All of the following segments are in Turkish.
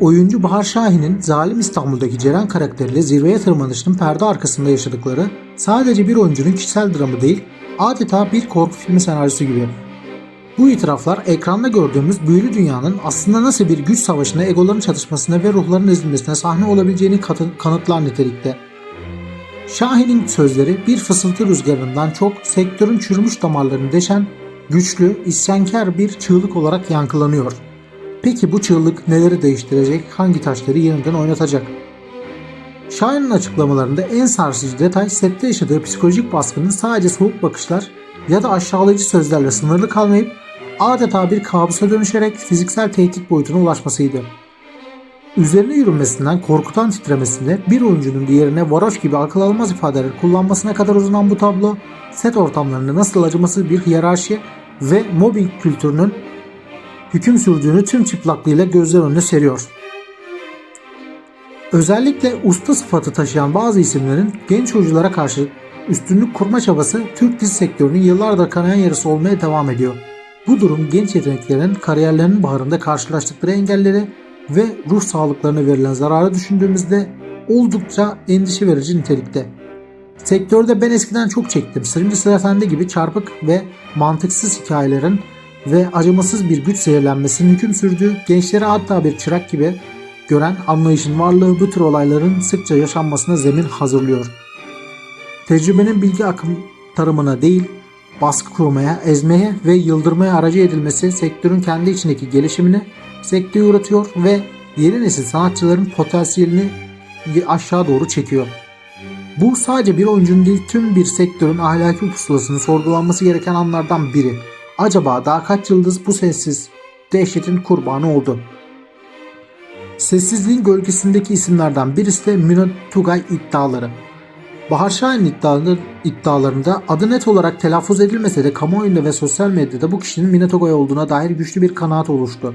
Oyuncu Bahar Şahin'in Zalim İstanbul'daki Ceren karakteriyle zirveye tırmanışının perde arkasında yaşadıkları sadece bir oyuncunun kişisel dramı değil, adeta bir korku filmi senaryosu gibi. Bu itiraflar ekranda gördüğümüz büyülü dünyanın aslında nasıl bir güç savaşına, egoların çatışmasına ve ruhların ezilmesine sahne olabileceğini kanıtlar nitelikte. Şahin'in sözleri bir fısıltı rüzgarından çok sektörün çürümüş damarlarını deşen, güçlü, isyankar bir çığlık olarak yankılanıyor. Peki bu çığlık neleri değiştirecek, hangi taşları yeniden oynatacak? Şahin'in açıklamalarında en sarsıcı detay sette yaşadığı psikolojik baskının sadece soğuk bakışlar ya da aşağılayıcı sözlerle sınırlı kalmayıp adeta bir kabusa dönüşerek fiziksel tehdit boyutuna ulaşmasıydı. Üzerine yürünmesinden korkutan titremesinde bir oyuncunun diğerine varoş gibi akıl almaz ifadeler kullanmasına kadar uzanan bu tablo set ortamlarında nasıl acımasız bir hiyerarşi ve mobbing kültürünün hüküm sürdüğünü tüm çıplaklığıyla gözler önüne seriyor. Özellikle usta sıfatı taşıyan bazı isimlerin genç oyunculara karşı üstünlük kurma çabası Türk dizi sektörünün yıllardır kanayan yarısı olmaya devam ediyor. Bu durum genç yeteneklerin kariyerlerinin baharında karşılaştıkları engelleri ve ruh sağlıklarına verilen zararı düşündüğümüzde oldukça endişe verici nitelikte. Sektörde ben eskiden çok çektim. Şimdi sıra gibi çarpık ve mantıksız hikayelerin ve acımasız bir güç zehirlenmesinin hüküm sürdüğü gençleri hatta bir çırak gibi gören anlayışın varlığı bu tür olayların sıkça yaşanmasına zemin hazırlıyor. Tecrübenin bilgi aktarımına değil, baskı kurmaya, ezmeye ve yıldırmaya aracı edilmesi sektörün kendi içindeki gelişimini sekteye uğratıyor ve yeni nesil sanatçıların potansiyelini aşağı doğru çekiyor. Bu sadece bir oyuncunun değil tüm bir sektörün ahlaki pusulasını sorgulanması gereken anlardan biri. Acaba daha kaç yıldız bu sessiz dehşetin kurbanı oldu? Sessizliğin gölgesindeki isimlerden birisi de Mino Tugay iddiaları. Bahar Şahin iddialarında, adı net olarak telaffuz edilmese de kamuoyunda ve sosyal medyada bu kişinin Tugay olduğuna dair güçlü bir kanaat oluştu.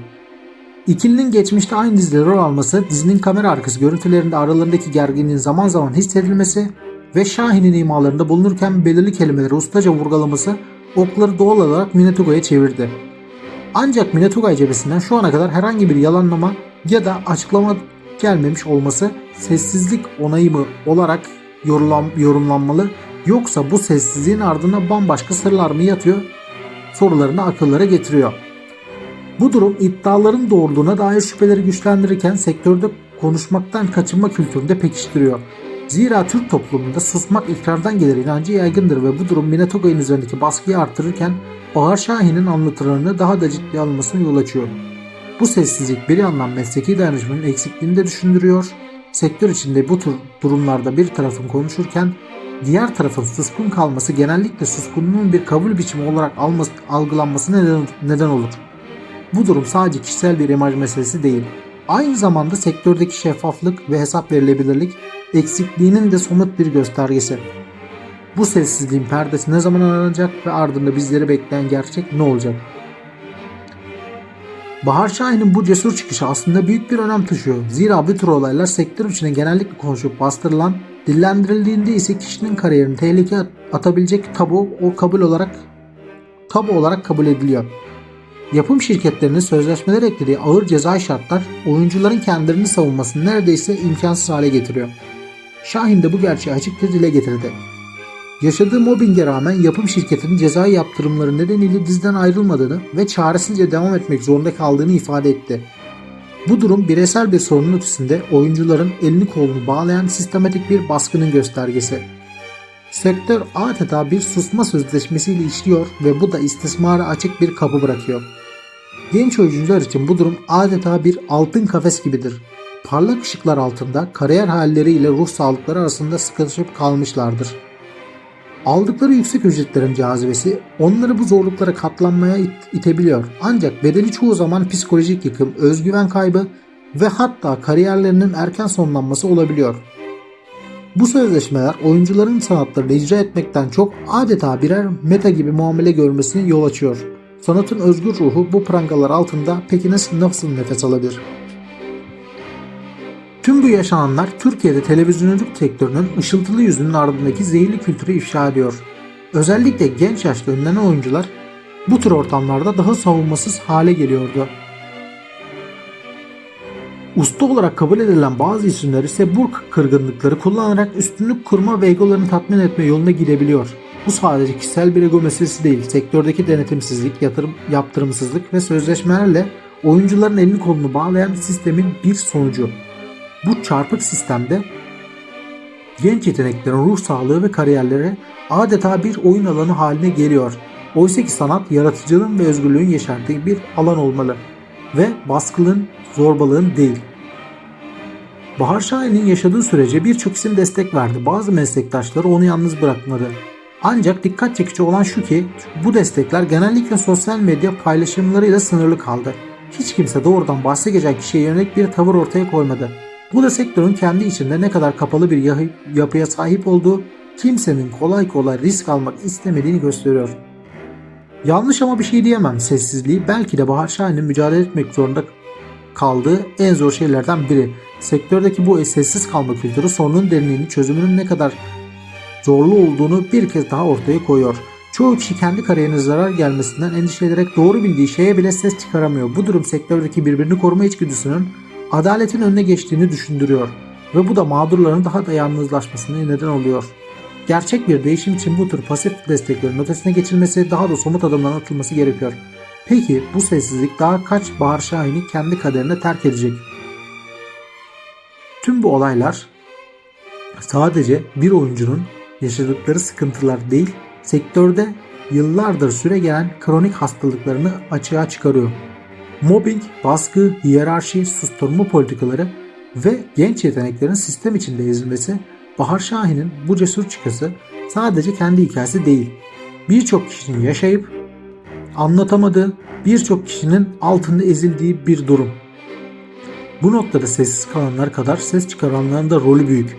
İkilinin geçmişte aynı dizide rol alması, dizinin kamera arkası görüntülerinde aralarındaki gerginliğin zaman zaman hissedilmesi ve Şahin'in imalarında bulunurken belirli kelimeleri ustaca vurgulaması okları doğal olarak Minetuga'ya çevirdi. Ancak Minetugay cephesinden şu ana kadar herhangi bir yalanlama ya da açıklama gelmemiş olması sessizlik onayımı olarak yorulan, yorumlanmalı yoksa bu sessizliğin ardına bambaşka sırlar mı yatıyor sorularını akıllara getiriyor. Bu durum iddiaların doğruluğuna dair şüpheleri güçlendirirken sektörde konuşmaktan kaçınma kültüründe pekiştiriyor. Zira Türk toplumunda susmak ikrardan gelir inancı yaygındır ve bu durum Minatoga'nın üzerindeki baskıyı artırırken Bahar Şahin'in anlatılarını daha da ciddiye alınmasına yol açıyor. Bu sessizlik bir yandan mesleki dayanışmanın eksikliğini de düşündürüyor. Sektör içinde bu tür durumlarda bir tarafın konuşurken diğer tarafın suskun kalması genellikle suskunluğun bir kabul biçimi olarak alması, algılanması neden, neden olur. Bu durum sadece kişisel bir imaj meselesi değil. Aynı zamanda sektördeki şeffaflık ve hesap verilebilirlik eksikliğinin de somut bir göstergesi. Bu sessizliğin perdesi ne zaman aranacak ve ardında bizleri bekleyen gerçek ne olacak? Bahar Şahin'in bu cesur çıkışı aslında büyük bir önem taşıyor. Zira bu tür olaylar sektör içinde genellikle konuşup bastırılan, dillendirildiğinde ise kişinin kariyerini tehlikeye atabilecek tabu o kabul olarak tabu olarak kabul ediliyor. Yapım şirketlerinin sözleşmeler eklediği ağır ceza şartlar oyuncuların kendilerini savunmasını neredeyse imkansız hale getiriyor. Şahin de bu gerçeği açıkça dile getirdi. Yaşadığı mobbinge rağmen yapım şirketinin cezai yaptırımları nedeniyle diziden ayrılmadığını ve çaresizce devam etmek zorunda kaldığını ifade etti. Bu durum bireysel bir sorunun ötesinde oyuncuların elini kolunu bağlayan sistematik bir baskının göstergesi. Sektör adeta bir susma sözleşmesiyle işliyor ve bu da istismara açık bir kapı bırakıyor. Genç oyuncular için bu durum adeta bir altın kafes gibidir. Parlak ışıklar altında kariyer halleri ile ruh sağlıkları arasında sıkışıp kalmışlardır. Aldıkları yüksek ücretlerin cazibesi onları bu zorluklara katlanmaya it- itebiliyor. Ancak bedeli çoğu zaman psikolojik yıkım, özgüven kaybı ve hatta kariyerlerinin erken sonlanması olabiliyor. Bu sözleşmeler oyuncuların sanatlarını icra etmekten çok adeta birer meta gibi muamele görmesine yol açıyor. Sanatın özgür ruhu bu prangalar altında peki nasıl, nasıl nefes alabilir? Tüm bu yaşananlar Türkiye'de televizyonculuk sektörünün ışıltılı yüzünün ardındaki zehirli kültürü ifşa ediyor. Özellikle genç yaşta önlenen oyuncular bu tür ortamlarda daha savunmasız hale geliyordu. Usta olarak kabul edilen bazı isimler ise bu kırgınlıkları kullanarak üstünlük kurma ve egolarını tatmin etme yoluna gidebiliyor. Bu sadece kişisel bir ego meselesi değil, sektördeki denetimsizlik, yatırım, yaptırımsızlık ve sözleşmelerle oyuncuların elini kolunu bağlayan sistemin bir sonucu. Bu çarpık sistemde genç yeteneklerin ruh sağlığı ve kariyerleri adeta bir oyun alanı haline geliyor. Oysa ki sanat yaratıcılığın ve özgürlüğün yeşerdiği bir alan olmalı ve baskılığın, zorbalığın değil. Bahar Şahin'in yaşadığı sürece birçok isim destek verdi. Bazı meslektaşları onu yalnız bırakmadı. Ancak dikkat çekici olan şu ki bu destekler genellikle sosyal medya paylaşımlarıyla sınırlı kaldı. Hiç kimse doğrudan bahse geçen kişiye yönelik bir tavır ortaya koymadı. Bu da sektörün kendi içinde ne kadar kapalı bir yapıya sahip olduğu, kimsenin kolay kolay risk almak istemediğini gösteriyor. Yanlış ama bir şey diyemem. Sessizliği belki de Bahar Şahin'in mücadele etmek zorunda kaldığı en zor şeylerden biri. Sektördeki bu sessiz kalma kültürü sorunun derinliğini çözümünün ne kadar zorlu olduğunu bir kez daha ortaya koyuyor. Çoğu kişi kendi kariyerine zarar gelmesinden endişe ederek doğru bildiği şeye bile ses çıkaramıyor. Bu durum sektördeki birbirini koruma içgüdüsünün adaletin önüne geçtiğini düşündürüyor ve bu da mağdurların daha da yalnızlaşmasına neden oluyor. Gerçek bir değişim için bu tür pasif desteklerin ötesine geçilmesi daha da somut adımların atılması gerekiyor. Peki bu sessizlik daha kaç Bahar Şahin'i kendi kaderine terk edecek? Tüm bu olaylar sadece bir oyuncunun yaşadıkları sıkıntılar değil, sektörde yıllardır süre gelen kronik hastalıklarını açığa çıkarıyor. Mobbing, baskı, hiyerarşi, susturma politikaları ve genç yeteneklerin sistem içinde ezilmesi Bahar Şahin'in bu cesur çıkısı sadece kendi hikayesi değil. Birçok kişinin yaşayıp anlatamadığı, birçok kişinin altında ezildiği bir durum. Bu noktada sessiz kalanlar kadar ses çıkaranların da rolü büyük.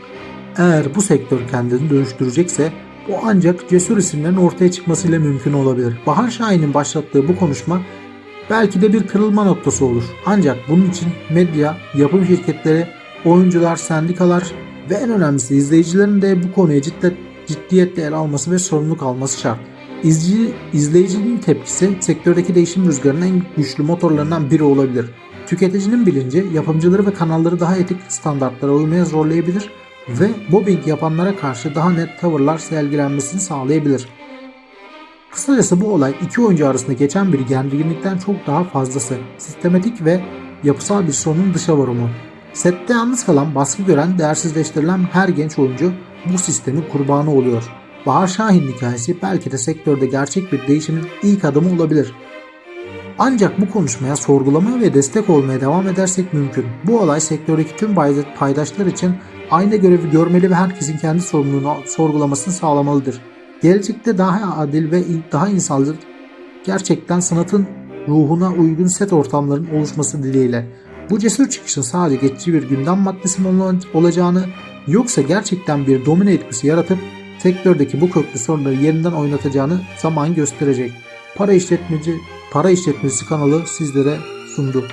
Eğer bu sektör kendini dönüştürecekse bu ancak cesur isimlerin ortaya çıkmasıyla mümkün olabilir. Bahar Şahin'in başlattığı bu konuşma belki de bir kırılma noktası olur. Ancak bunun için medya, yapım şirketleri, oyuncular, sendikalar ve en önemlisi izleyicilerin de bu konuya ciddet, ciddiyetle el alması ve sorumluluk alması şart. İzleyici, izleyicinin tepkisi sektördeki değişim rüzgarının en güçlü motorlarından biri olabilir. Tüketicinin bilinci yapımcıları ve kanalları daha etik standartlara uymaya zorlayabilir ve mobbing yapanlara karşı daha net tavırlar sergilenmesini sağlayabilir. Kısacası bu olay iki oyuncu arasında geçen bir gerginlikten çok daha fazlası. Sistematik ve yapısal bir sorunun dışa vurumu. Sette yalnız kalan, baskı gören, değersizleştirilen her genç oyuncu bu sistemin kurbanı oluyor. Bahar Şahin hikayesi belki de sektörde gerçek bir değişimin ilk adımı olabilir. Ancak bu konuşmaya sorgulamaya ve destek olmaya devam edersek mümkün. Bu olay sektördeki tüm payda- paydaşlar için aynı görevi görmeli ve herkesin kendi sorumluluğunu sorgulamasını sağlamalıdır. Gelecekte daha adil ve daha insancıl gerçekten sanatın ruhuna uygun set ortamların oluşması dileğiyle. Bu cesur çıkışın sadece geçici bir gündem maddesi olacağını yoksa gerçekten bir domino etkisi yaratıp sektördeki bu köklü sorunları yerinden oynatacağını zaman gösterecek. Para işletmeci Para işletmesi kanalı sizlere sundu.